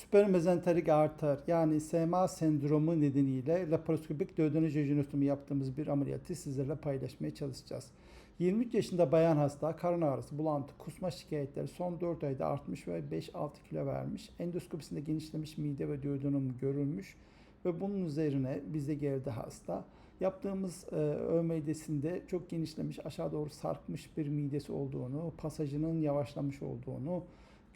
Süpermezenterik arter yani SMA sendromu nedeniyle laparoskopik duodenojejinostomi yaptığımız bir ameliyatı sizlerle paylaşmaya çalışacağız. 23 yaşında bayan hasta karın ağrısı, bulantı, kusma şikayetleri son 4 ayda artmış ve 5-6 kilo vermiş. Endoskopisinde genişlemiş mide ve duodenum görülmüş ve bunun üzerine bize geldi hasta. Yaptığımız e, ÖMD'sinde çok genişlemiş, aşağı doğru sarkmış bir midesi olduğunu, pasajının yavaşlamış olduğunu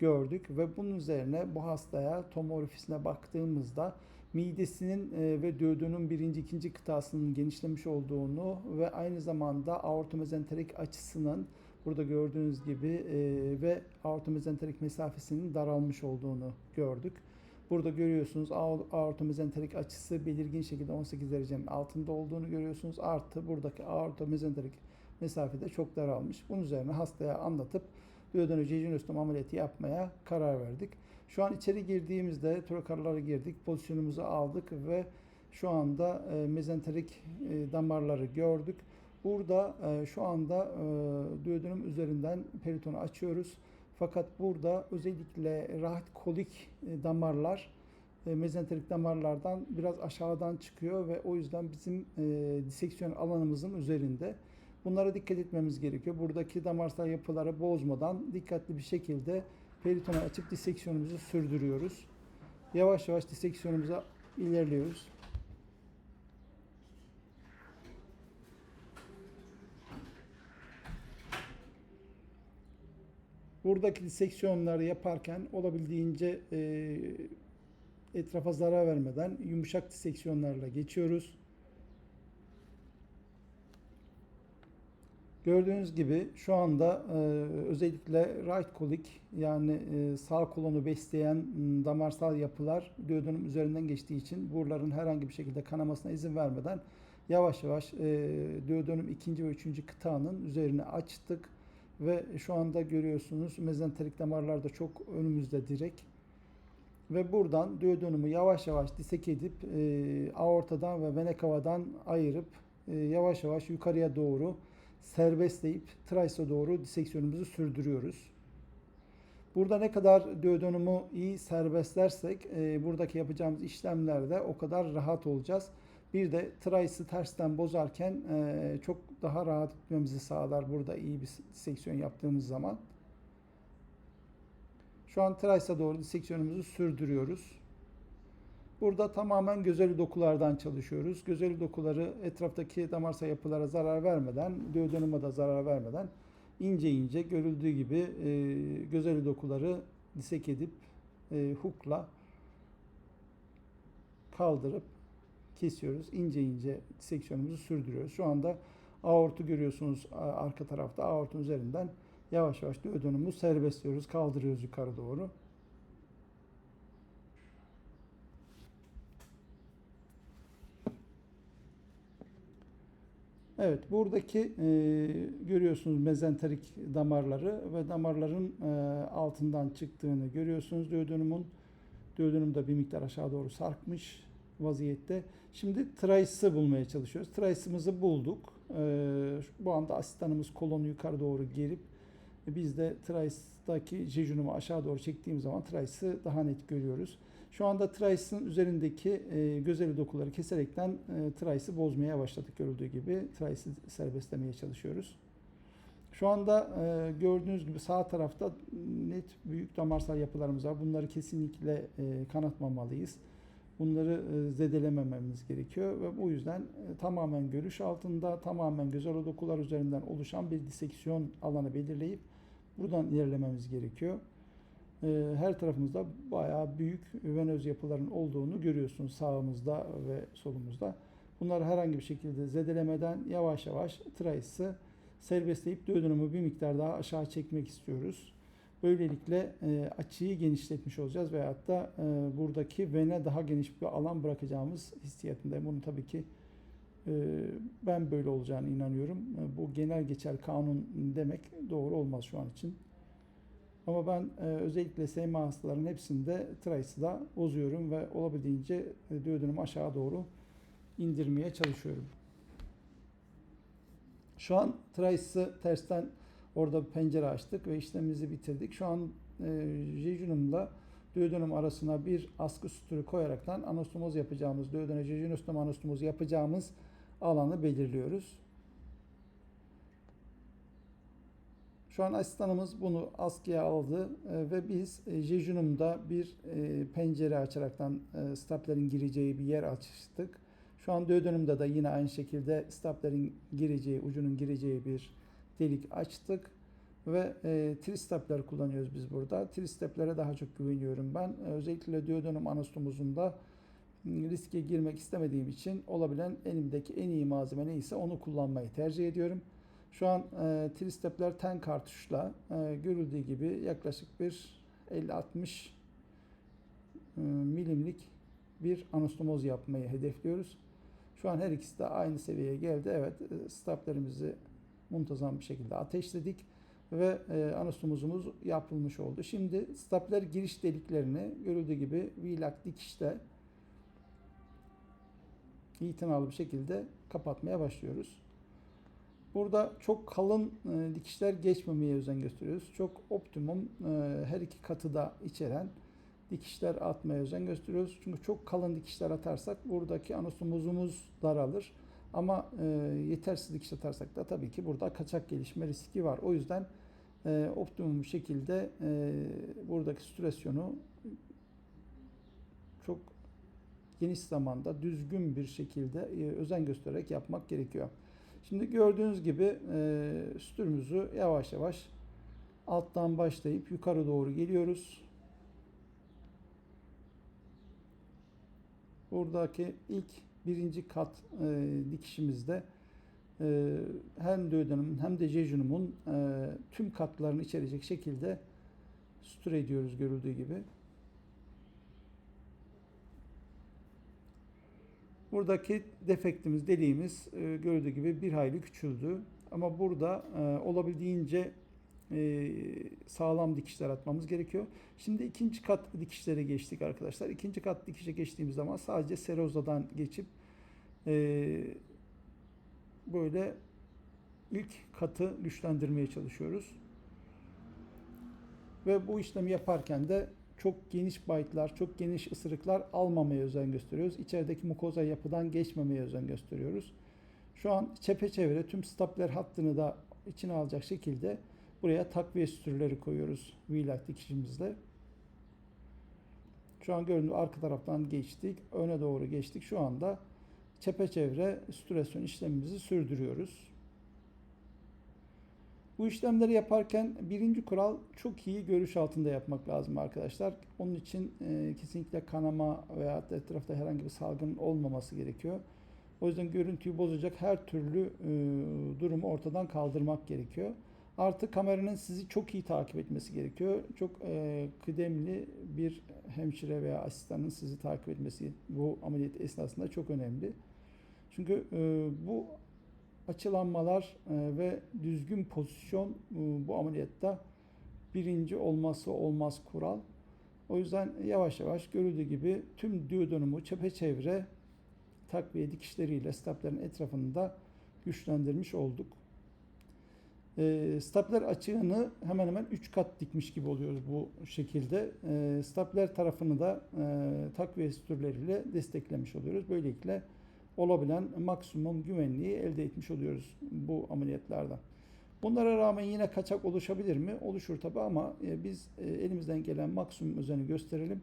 gördük ve bunun üzerine bu hastaya tomografisine baktığımızda midesinin e, ve duodenum birinci ikinci kıtasının genişlemiş olduğunu ve aynı zamanda aortomezenterik açısının burada gördüğünüz gibi e, ve aortomezenterik mesafesinin daralmış olduğunu gördük. Burada görüyorsunuz aortomezenterik açısı belirgin şekilde 18 derecenin altında olduğunu görüyorsunuz. Artı buradaki aortomezenterik mesafede çok daralmış. Bunun üzerine hastaya anlatıp duodenojejinostomi ameliyatı yapmaya karar verdik. Şu an içeri girdiğimizde trokarlara girdik, pozisyonumuzu aldık ve şu anda e, mezenterik e, damarları gördük. Burada e, şu anda e, duodenum üzerinden peritonu açıyoruz. Fakat burada özellikle rahat kolik e, damarlar e, mezenterik damarlardan biraz aşağıdan çıkıyor ve o yüzden bizim e, diseksiyon alanımızın üzerinde. Bunlara dikkat etmemiz gerekiyor. Buradaki damarsal yapıları bozmadan dikkatli bir şekilde peritonu açıp diseksiyonumuzu sürdürüyoruz. Yavaş yavaş diseksiyonumuza ilerliyoruz. Buradaki diseksiyonları yaparken olabildiğince e, etrafa zarar vermeden yumuşak diseksiyonlarla geçiyoruz. Gördüğünüz gibi şu anda e, özellikle right kolik yani e, sağ kolonu besleyen m, damarsal yapılar duodenum üzerinden geçtiği için buraların herhangi bir şekilde kanamasına izin vermeden yavaş yavaş e, duodenum ikinci ve üçüncü kıtanın üzerine açtık. Ve şu anda görüyorsunuz mezenterik damarlar da çok önümüzde direkt. Ve buradan duodenumu yavaş yavaş disek edip e, aortadan ve vena cavadan ayırıp e, yavaş yavaş yukarıya doğru serbestleyip trice'a doğru diseksiyonumuzu sürdürüyoruz. Burada ne kadar duodenumu iyi serbestlersek e, buradaki yapacağımız işlemlerde o kadar rahat olacağız. Bir de trice'ı tersten bozarken e, çok daha rahat gitmemizi sağlar burada iyi bir diseksiyon yaptığımız zaman. Şu an trice'a doğru diseksiyonumuzu sürdürüyoruz. Burada tamamen gözeli dokulardan çalışıyoruz. Gözeli dokuları etraftaki damarsal yapılara zarar vermeden, duodenuma da zarar vermeden ince ince görüldüğü gibi e, gözeli dokuları disek edip e, hukla kaldırıp kesiyoruz. İnce ince diseksiyonumuzu sürdürüyoruz. Şu anda aortu görüyorsunuz arka tarafta. Aortun üzerinden yavaş yavaş duodenumu serbestliyoruz. Kaldırıyoruz yukarı doğru. Evet, buradaki e, görüyorsunuz mezenterik damarları ve damarların e, altından çıktığını görüyorsunuz. Duodenumun duodenum da bir miktar aşağı doğru sarkmış vaziyette. Şimdi trace'ı bulmaya çalışıyoruz. Trace'ımızı bulduk. E, bu anda asistanımız kolonu yukarı doğru gerip biz de trace'daki jejunumu aşağı doğru çektiğim zaman trace'ı daha net görüyoruz. Şu anda trace'ın üzerindeki e, gözeli dokuları keserekten e, trace'ı bozmaya başladık görüldüğü gibi. Trace'ı serbestlemeye çalışıyoruz. Şu anda e, gördüğünüz gibi sağ tarafta net büyük damarsal yapılarımız var. Bunları kesinlikle e, kanatmamalıyız. Bunları e, zedelemememiz gerekiyor ve bu yüzden e, tamamen görüş altında, tamamen gözel dokular üzerinden oluşan bir diseksiyon alanı belirleyip buradan ilerlememiz gerekiyor. E, her tarafımızda bayağı büyük venöz yapıların olduğunu görüyorsunuz sağımızda ve solumuzda. Bunları herhangi bir şekilde zedelemeden yavaş yavaş trace'ı serbestleyip duodenumu bir miktar daha aşağı çekmek istiyoruz. Böylelikle e, açıyı genişletmiş olacağız veyahut da e, buradaki vene daha geniş bir alan bırakacağımız hissiyatındayım. Bunu tabii ki e, ben böyle olacağını inanıyorum. Bu genel geçer kanun demek doğru olmaz şu an için. Ama ben e, özellikle SMA hastalarının hepsinde trace'ı da bozuyorum ve olabildiğince e, duodenumu aşağı doğru indirmeye çalışıyorum. Şu an trace'ı tersten orada bir pencere açtık ve işlemimizi bitirdik. Şu an e, jejunumla duodenum arasına bir askı sütürü koyaraktan anastomoz yapacağımız, duodene jejunostom anastomozu yapacağımız alanı belirliyoruz. Şu an asistanımız bunu askıya aldı e, ve biz e, jejunumda bir e, pencere açaraktan staplerin gireceği bir yer açtık. Şu an duodenumda da yine aynı şekilde staplerin gireceği, ucunun gireceği bir delik açtık ve e, tristapler kullanıyoruz biz burada. Tristaplere daha çok güveniyorum ben. Özellikle duodenum anastomozunda m, riske girmek istemediğim için olabilen elimdeki en iyi malzeme neyse onu kullanmayı tercih ediyorum. Şu an e, tristepler ten kartuşla e, görüldüğü gibi yaklaşık bir 50-60 e, milimlik bir anastomoz yapmayı hedefliyoruz. Şu an her ikisi de aynı seviyeye geldi. Evet, e, staplerimizi muntazam bir şekilde ateşledik ve e, anastomozumuz yapılmış oldu. Şimdi stapler giriş deliklerini görüldüğü gibi vilak dikişte itinalı bir şekilde kapatmaya başlıyoruz. Burada çok kalın e, dikişler geçmemeye özen gösteriyoruz. Çok optimum e, her iki katı da içeren dikişler atmaya özen gösteriyoruz. Çünkü çok kalın dikişler atarsak buradaki anastomozumuz daralır. Ama e, yetersiz dikiş atarsak da tabii ki burada kaçak gelişme riski var. O yüzden e, optimum şekilde e, buradaki sütürasyonu çok geniş zamanda düzgün bir şekilde e, özen göstererek yapmak gerekiyor. Şimdi gördüğünüz gibi e, sütürümüzü yavaş yavaş alttan başlayıp yukarı doğru geliyoruz. Buradaki ilk birinci kat e, dikişimizde e, hem duodenum hem de jejunumun e, tüm katlarını içerecek şekilde sütür ediyoruz görüldüğü gibi. Buradaki defektimiz, deliğimiz e, görüldüğü gibi bir hayli küçüldü. Ama burada e, olabildiğince e, sağlam dikişler atmamız gerekiyor. Şimdi ikinci kat dikişlere geçtik arkadaşlar. İkinci kat dikişe geçtiğimiz zaman sadece serozadan geçip e, böyle ilk katı güçlendirmeye çalışıyoruz. Ve bu işlemi yaparken de çok geniş baytlar, çok geniş ısırıklar almamaya özen gösteriyoruz. İçerideki mukoza yapıdan geçmemeye özen gösteriyoruz. Şu an çepeçevre tüm stapler hattını da içine alacak şekilde buraya takviye sütürleri koyuyoruz V-Light dikişimizle. Şu an gördüğünüz arka taraftan geçtik, öne doğru geçtik. Şu anda çepeçevre sütürasyon işlemimizi sürdürüyoruz. Bu işlemleri yaparken birinci kural çok iyi görüş altında yapmak lazım arkadaşlar. Onun için e, kesinlikle kanama veya etrafta herhangi bir salgın olmaması gerekiyor. O yüzden görüntüyü bozacak her türlü e, durumu ortadan kaldırmak gerekiyor. Artı kameranın sizi çok iyi takip etmesi gerekiyor. Çok e, kıdemli bir hemşire veya asistanın sizi takip etmesi bu ameliyat esnasında çok önemli. Çünkü e, bu açılanmalar e, ve düzgün pozisyon e, bu ameliyatta birinci olması olmaz kural. O yüzden yavaş yavaş görüldüğü gibi tüm duodenumu çepeçevre takviye dikişleriyle staplerin etrafında güçlendirmiş olduk. E, stapler açığını hemen hemen 3 kat dikmiş gibi oluyoruz bu şekilde. E, stapler tarafını da e, takviye sütürleriyle desteklemiş oluyoruz. Böylelikle olabilen maksimum güvenliği elde etmiş oluyoruz bu ameliyatlarda. Bunlara rağmen yine kaçak oluşabilir mi? Oluşur tabi ama e, biz e, elimizden gelen maksimum özeni gösterelim.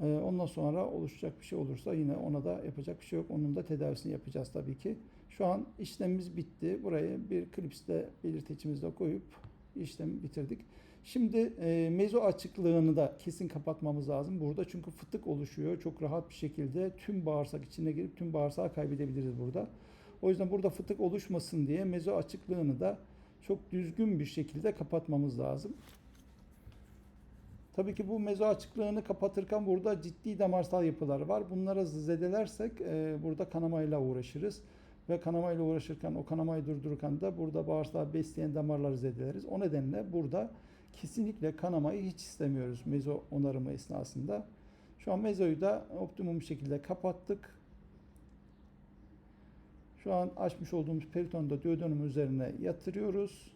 E, ondan sonra oluşacak bir şey olursa yine ona da yapacak bir şey yok. Onun da tedavisini yapacağız tabii ki. Şu an işlemimiz bitti. Buraya bir klipsle belirtecimizle koyup işlemi bitirdik. Şimdi e, mezo açıklığını da kesin kapatmamız lazım burada. Çünkü fıtık oluşuyor. Çok rahat bir şekilde tüm bağırsak içine girip tüm bağırsağı kaybedebiliriz burada. O yüzden burada fıtık oluşmasın diye mezo açıklığını da çok düzgün bir şekilde kapatmamız lazım. Tabii ki bu mezo açıklığını kapatırken burada ciddi damarsal yapılar var. Bunlara zedelersek e, burada kanamayla uğraşırız. Ve kanamayla uğraşırken o kanamayı durdururken de burada bağırsağı besleyen damarları zedeleriz. O nedenle burada kesinlikle kanamayı hiç istemiyoruz mezo onarımı esnasında. Şu an mezoyu da optimum şekilde kapattık. Şu an açmış olduğumuz peritonu da üzerine yatırıyoruz.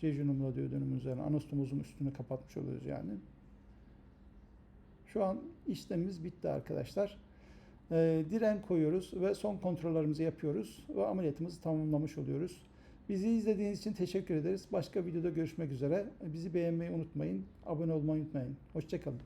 Jejunumla duodenum üzerine anastomozun üstünü kapatmış oluyoruz yani. Şu an işlemimiz bitti arkadaşlar. Ee, diren koyuyoruz ve son kontrollerimizi yapıyoruz ve ameliyatımızı tamamlamış oluyoruz. Bizi izlediğiniz için teşekkür ederiz. Başka videoda görüşmek üzere. Bizi beğenmeyi unutmayın. Abone olmayı unutmayın. Hoşçakalın.